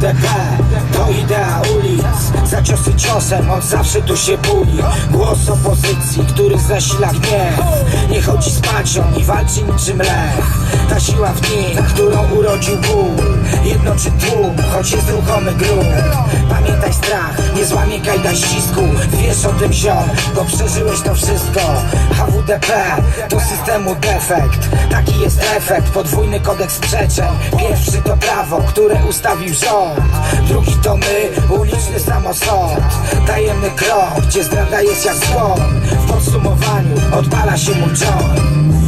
To idea ulic. Za ciosy ciosem, on zawsze tu się buli. Głos opozycji, który zasila gniew Nie chodzi z pacią i walczy niczym lech. Ta siła w nim, którą urodził ból Jednoczy tłum, choć jest ruchomy grunt Pamiętaj strach, nie złamie kajda ścisku. Wiesz o tym ziom, bo przeżyłeś to wszystko. HWDP to systemu defekt. Taki jest efekt, podwójny kodeks sprzeczeń Pierwszy to prawo, które ustawił rząd. Drugi to my, uliczny samosąd. Tajemny krok, gdzie zdrada jest jak zgon W podsumowaniu odpala się mój John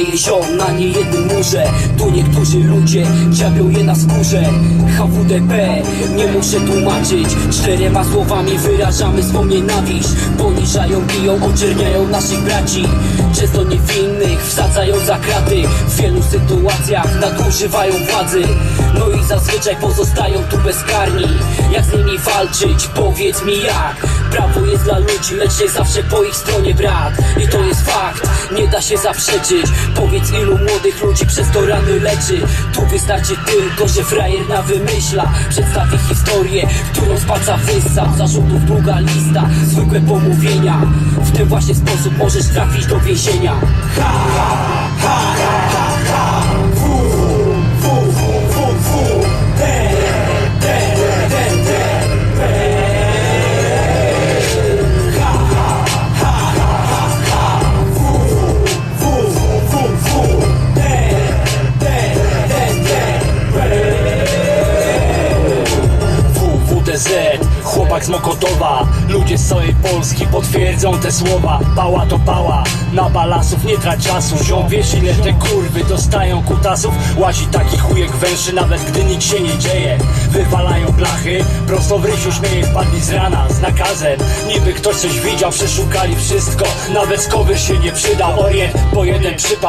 widnieje ziom na niejednym murze. Tu niektórzy ludzie dziabią je na skórze. HWDP, nie muszę tłumaczyć. Czterema słowami wyrażamy swą nienawiść Poniżają, biją, oczerniają naszych braci. Często niewinnych wsadzają za kraty. W wielu sytuacjach nadużywają władzy. No i zazwyczaj pozostają tu bezkarni. Jak z nimi walczyć? Powiedz mi jak. Prawo jest dla ludzi, lecz nie zawsze po ich stronie brak. I to jest fakt, nie da się zaprzeczyć. Powiedz ilu młodych ludzi przez to rany leczy. Tu wystarczy tylko, że frajer na wymyśla. Przedstawi historię, którą z palca wyssał Zarzutów długa lista, zwykłe pomówienia. W ten właśnie sposób możesz trafić do więzienia. WWDZ, chłopak z Mokotowa. Ludzie z całej Polski potwierdzą te słowa. Pała to pała, na balasów nie trać czasu. Ziom wiesz ile te kurwy dostają kutasów. Łazi taki chujek węży nawet gdy nic się nie dzieje. Wywalają blachy, prosto w rysiu śmieje Wpadli z rana z nakazem. Niby ktoś coś widział, przeszukali wszystko. Nawet skowyr się nie przydał. Orient po jeden przypał